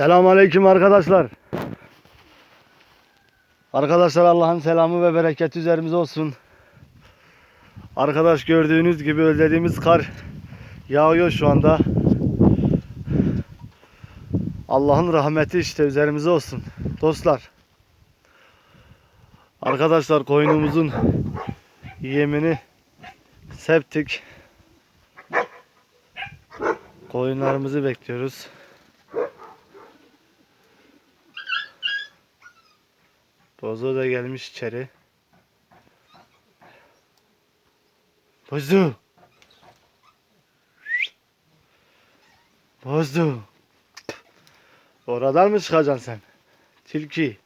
Selamünaleyküm arkadaşlar. Arkadaşlar Allah'ın selamı ve bereketi üzerimize olsun. Arkadaş gördüğünüz gibi özlediğimiz kar yağıyor şu anda. Allah'ın rahmeti işte üzerimize olsun. Dostlar. Arkadaşlar koyunumuzun yemini septik. Koyunlarımızı bekliyoruz. Bozo da gelmiş içeri. Bozo. Bozo. Oradan mı çıkacaksın sen? Tilki.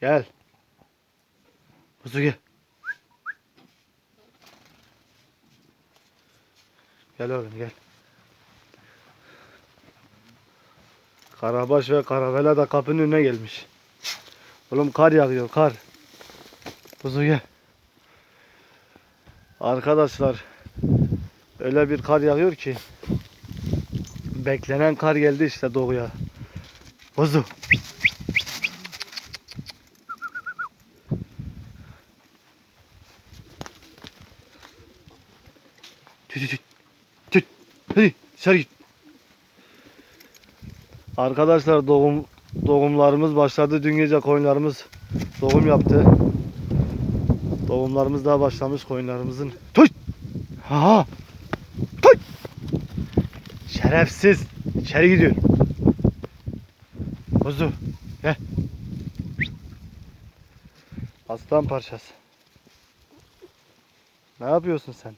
Gel. Bozo gel. Gel oğlum gel. Karabaş ve Karavela da kapının önüne gelmiş. Oğlum kar yağıyor kar. Kuzu gel. Arkadaşlar öyle bir kar yağıyor ki beklenen kar geldi işte doğuya. Kuzu. Tüt tüt tüt. Hadi dışarı git. Arkadaşlar doğum doğumlarımız başladı. Dün gece koyunlarımız doğum yaptı. Doğumlarımız daha başlamış koyunlarımızın. Tut! Ha! Tut! Şerefsiz. İçeri gidiyor. Kuzu. Gel. Aslan parçası. Ne yapıyorsun sen?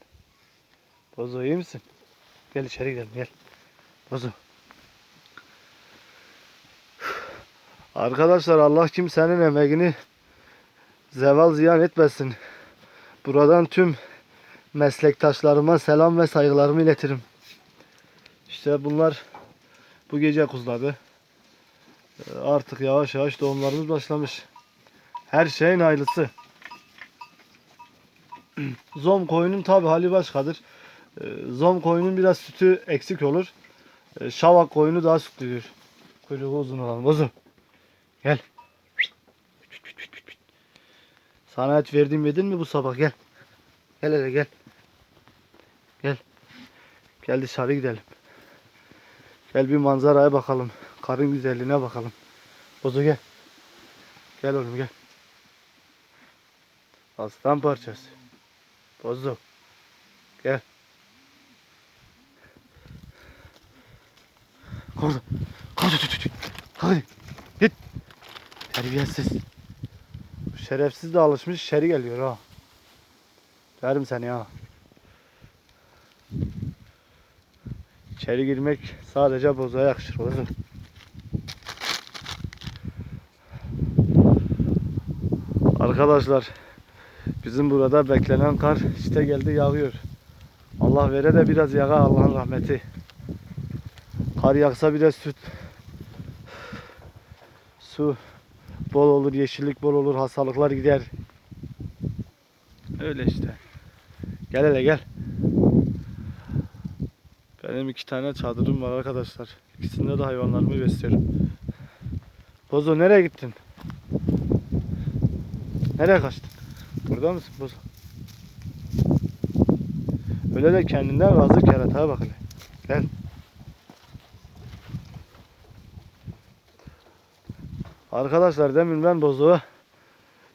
Bozo iyi misin? Gel içeri gidelim gel. Bozo. Arkadaşlar Allah kimsenin emeğini zeval ziyan etmesin. Buradan tüm meslektaşlarıma selam ve saygılarımı iletirim. İşte bunlar bu gece kuzladı. Ee, Artık yavaş yavaş doğumlarımız başlamış. Her şeyin hayırlısı. Zom koyunun tabi hali başkadır. Ee, Zom koyunun biraz sütü eksik olur. Ee, Şavak koyunu daha sütlüdür. Kuyruğu uzun olan. Bozu. Gel. Sana et verdim yedin mi bu sabah gel. Gel hele gel. Gel. Gel dışarı gidelim. Gel bir manzaraya bakalım. Karın güzelliğine bakalım. Bozu gel. Gel oğlum gel. Aslan parçası. Bozu. Gel. Korda. Korda. Hadi. Terbiyesiz. Şerefsiz de alışmış içeri geliyor ha. Derim seni ha. İçeri girmek sadece bozuğa yakışır oğlum. Arkadaşlar bizim burada beklenen kar işte geldi yağıyor. Allah vere de biraz yağa Allah'ın rahmeti. Kar yağsa biraz süt su bol olur, yeşillik bol olur, hastalıklar gider. Öyle işte. Gel hele gel. Benim iki tane çadırım var arkadaşlar. İkisinde de hayvanlarımı besliyorum. Bozo nereye gittin? Nereye kaçtın? Burada mısın Bozo? Öyle de kendinden razı kerataya bak hele. Gel. Arkadaşlar demin ben bozuğa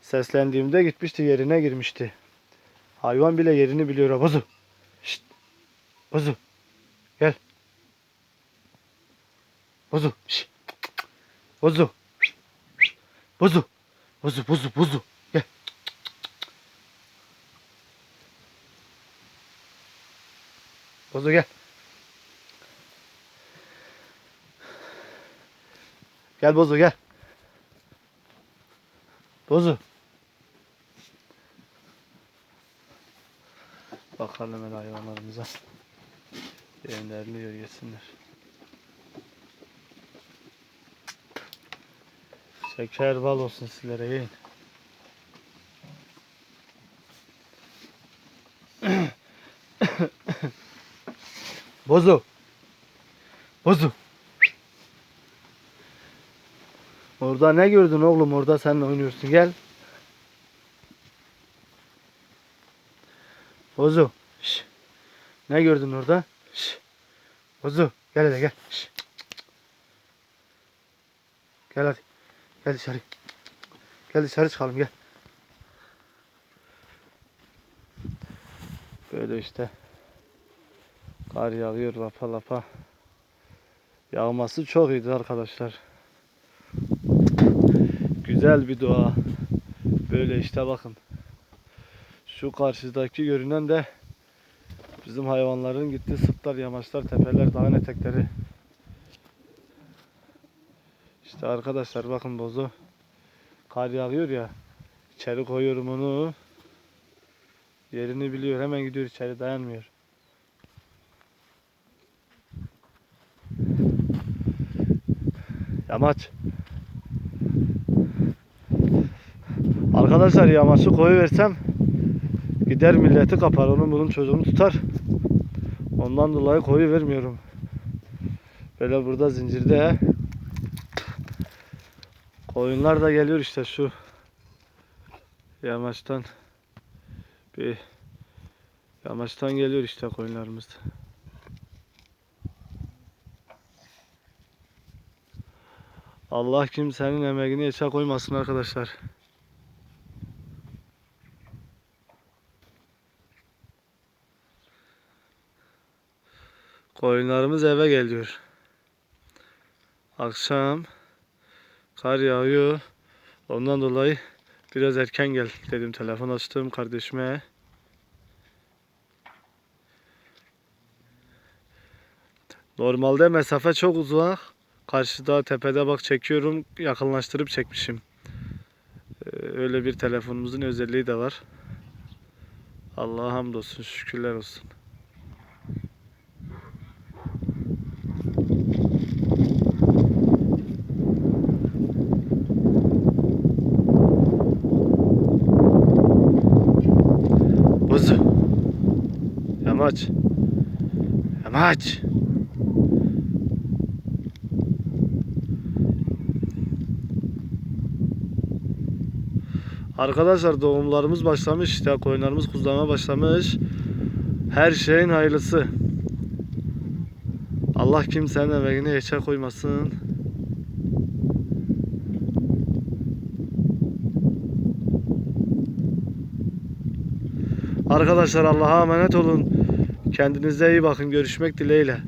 seslendiğimde gitmişti yerine girmişti. Hayvan bile yerini biliyor bozu. Şşt. Bozu. Gel. Bozu. Şşt. Bozu. Bozu. Bozu bozu bozu. Gel. Bozu gel. Gel bozu gel. Bozu. Bakalım hele hayvanlarımıza. Yemlerini yiyor yesinler. Şeker bal olsun sizlere yiyin. Bozu. Bozu. Orada ne gördün oğlum? Orada sen oynuyorsun. Gel. Bozu. Şş. Ne gördün orada? Şş. Bozu. Gel hele gel. Şş. Gel hadi. Gel dışarı. Gel dışarı çıkalım gel. Böyle işte. Kar yağıyor lapa lapa. Yağması çok iyiydi arkadaşlar. Güzel bir doğa. Böyle işte bakın. Şu karşıdaki görünen de bizim hayvanların gittiği sırtlar, yamaçlar, tepeler, dağın etekleri. İşte arkadaşlar bakın bozu. Kar yağıyor ya. İçeri koyuyorum onu. Yerini biliyor. Hemen gidiyor içeri dayanmıyor. Yamaç. Arkadaşlar yamaçı koyuversem gider milleti kapar. Onun bunun çocuğunu tutar. Ondan dolayı koyu vermiyorum. Böyle burada zincirde koyunlar da geliyor işte şu yamaçtan bir yamaçtan geliyor işte koyunlarımız. Allah kimsenin emeğini yaşa koymasın arkadaşlar. Koyunlarımız eve geliyor. Akşam kar yağıyor. Ondan dolayı biraz erken gel dedim. Telefon açtım kardeşime. Normalde mesafe çok uzak. Karşıda tepede bak çekiyorum. Yakınlaştırıp çekmişim. Ee, Öyle bir telefonumuzun özelliği de var. Allah'a hamdolsun, şükürler olsun. Bozu. Yamaç. Yamaç. Arkadaşlar doğumlarımız başlamış işte koyunlarımız kuzlamaya başlamış. Her şeyin hayırlısı. Allah kimsenin emeğini geçe koymasın. Arkadaşlar Allah'a emanet olun. Kendinize iyi bakın. Görüşmek dileğiyle.